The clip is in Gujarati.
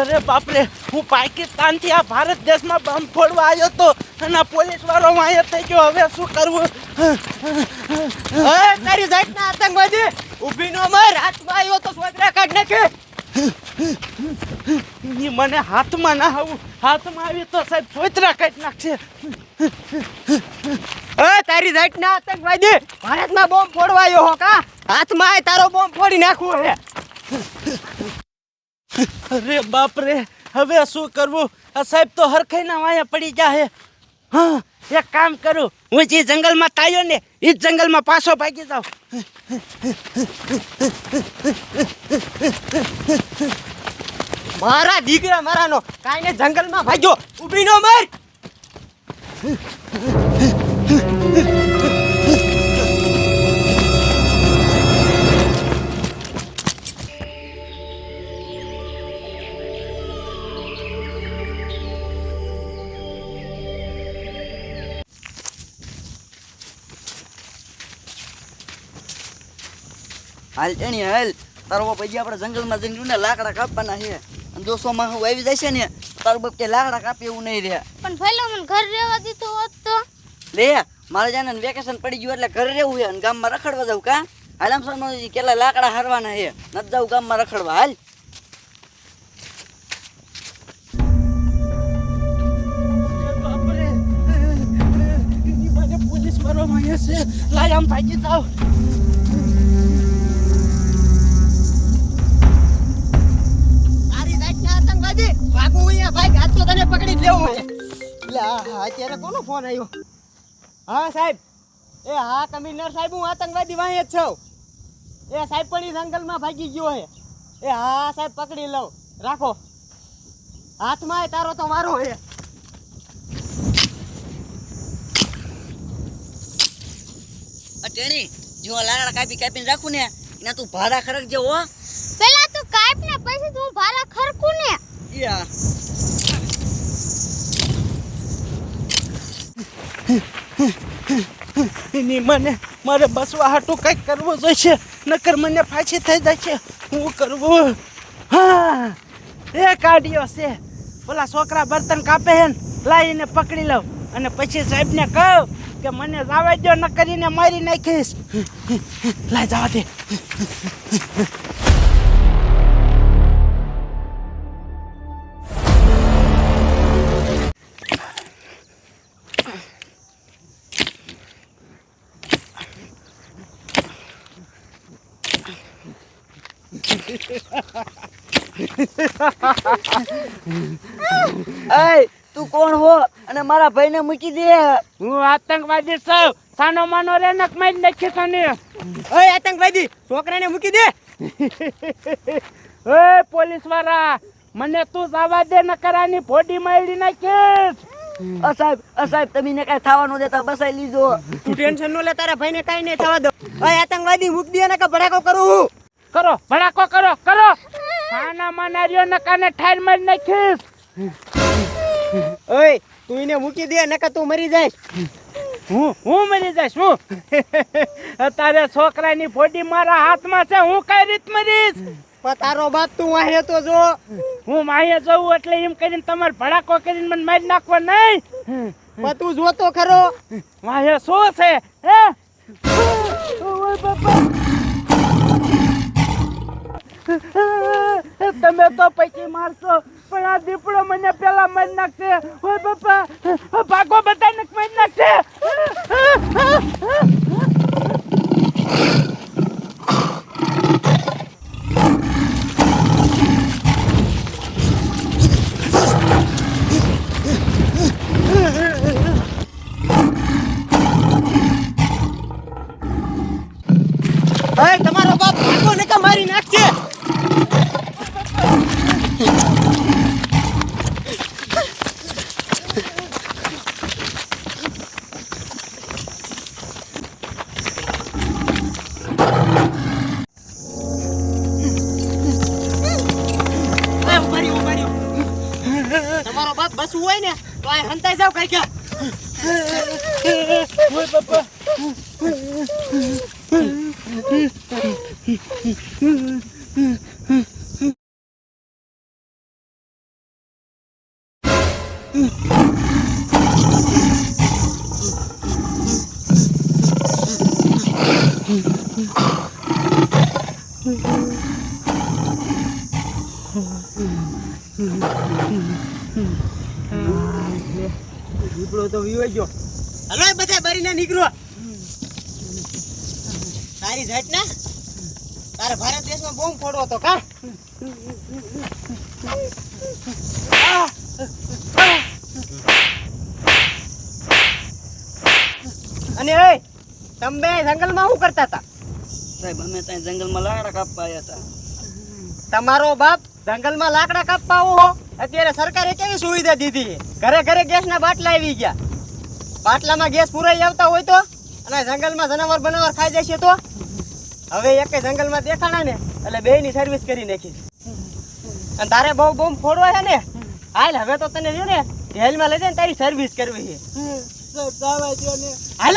અરે બાપરે હું પાકિસ્તાનથી આ ભારત દેશમાં બમ ફોડવા આવ્યો તો અને પોલીસ વાળો માય થઈ ગયો. હવે શું કરવું? તારી જાતના આતંકવાદી ઊભી નો મર. હાથમાં આવ્યો તો સોદરા કાઢ નાખે. મને હાથમાં ના આવું. હાથમાં આવી તો સાહેબ છોતરા કાઢી નાખશે. ઓય તારી જાતના આતંકવાદી ભારતમાં બોમ્બ ફોડવા આવ્યો હો કા? હાથમાં આય તારો બોમ્બ ફોડી નાખવો હે અરે બાપરે, હવે શું કરવું? આ સાહેબ તો હરખાઈના વાયા પડી જાહે હા. એક કામ કરું. હું જે જંગલમાં તાયો ને એ જ જંગલમાં પાછો ભાગી જાઉં. મારા દીકરા મારાનો કાઈને જંગલમાં ભાગ્યો. ઊભી નો મર. હાલ ટેણી હાલ તારો બાપ હજી આપણે જંગલમાં જઈને ને લાકડા કાપવાના છે અને દોસ્તોમાં હું આવી જાય છે ને તારો બાપ કે લાકડા કાપે એવું નહીં રહે પણ પહેલા મને ઘર રહેવા દીધું હોત તો લે મારે જાને વેકેશન પડી ગયું એટલે ઘર રહેવું છે અને ગામમાં રખડવા જાવ કા હાલ આમ સર કેટલા લાકડા હારવાના છે નથી જાવ ગામમાં રખડવા હાલ પોલીસ વાળો વાંયો છે લાય આમ ભાગી જાવ તો તને પકડી જ લેવું હે એટલે હા, અત્યારે કોનો ફોન આવ્યો? હા સાહેબ. એ હા કમિશનર સાહેબ હું આતંકવાદી વાંહે જ છું. એ સાહેબ પણ એ જંગલમાં ભાગી ગયો હે. એ હા સાહેબ પકડી લઉં. રાખો. હાથમાં એ તારો તો મારો હે. અટેણી જો લાકડા કાપી કાપીને રાખું ને એના તું ભાડા ખરક જેવો પેલા તું કાપ ને પછી તું ભાડા ખરકું ને. યા. એની મને, મારે બસવા હાટું કંઈક કરવું જોઈશે, નકર મને ફાંસી થઈ જાય છે. હું કરવું? હા, એ કાઢ્યો છે. પેલા છોકરા બર્તન કાપે હે લાવીને પકડી લઉં. અને પછી સાહેબને કહું કે મને જવા દો ન કરીને મારી નાખીશ. લાય જવા દે. એય તું કોણ હો? અને મારા ભાઈને મૂકી દે. હું આતંકવાદી છું. સાનો માનો રે નક મારી નાખી તને ઓય આતંકવાદી છોકરાને મૂકી દે. ઓય પોલીસવાળા મને તું જવા દે ન કરાની ફોડી મારી નાખીશ. અ સાહેબ અ સાહેબ તમે ને કાંઈ થવાનું દેતા બસાઈ લીધો. તું ટેન્શન ન લે તારા ભાઈને કઈ નહીં થવા દો ઓય આતંકવાદી મૂકી દે ને કે ભડાકો કરું કરો ભડાકો કરો કરો. આના માના રહ્યો ન કાને ઠાર મારી નાખીશ. ઓય તું એને મૂકી દે નકા તું મરી જાય. હું હું મરી જઈશ હું? અત્યારે છોકરાની ફોડી મારા હાથમાં છે હું કઈ રીત મરીશ? પણ તારો બાપ તું વાહે તો જો. હું માહે જવું એટલે એમ કરીને તમારે ભડાકો કરીને મને મારી નાખવા નહીં. પણ તું જોતો ખરો. વાહે શું છે હે? ઓય બાપા. તમે તો પૈકી મારશો, પણ આ દીપડો મને પેલા મારી નાખશે. ઓય બાપા ભાગો બધાને મારી નાખશે. તમારો બાપ ભાગો ને મારી નાખશે. તમારો બાપ બસવું હોય ને તો આ હંતાઈ જાવ કઈ ઓય દીપડો તો વિવાઈ ગયો હલો, બધા બરીને નીકળો. તારી જાત ના ભારત દેશમાં બોમ્બ ફોડવો તો કા? અને એ તમે જંગલમાં શું કરતા હતા? સાહેબ અમે ત્યાં જંગલમાં લાકડા કાપવા આવ્યા હતા. તમારો બાપ જંગલમાં લાકડા કાપવા આવો અત્યારે સરકારે કેવી સુવિધા દીધી ઘરે ઘરે ગેસના બાટલા આવી ગયા. બાટલામાં ગેસ પુરાઈ આવતા હોય તો? અને જંગલમાં જનાવર બનાવર ખાઈ જશે તો? હવે એક જંગલમાં દેખાણા ને એટલે બે ની સર્વિસ કરી નાખી. અને તારે બહુ બહુ ફોડવા છે ને? હાલ હવે તો તને જો ને જેલમાં લઈ જાય ને તારી સર્વિસ કરવી છે હાલ.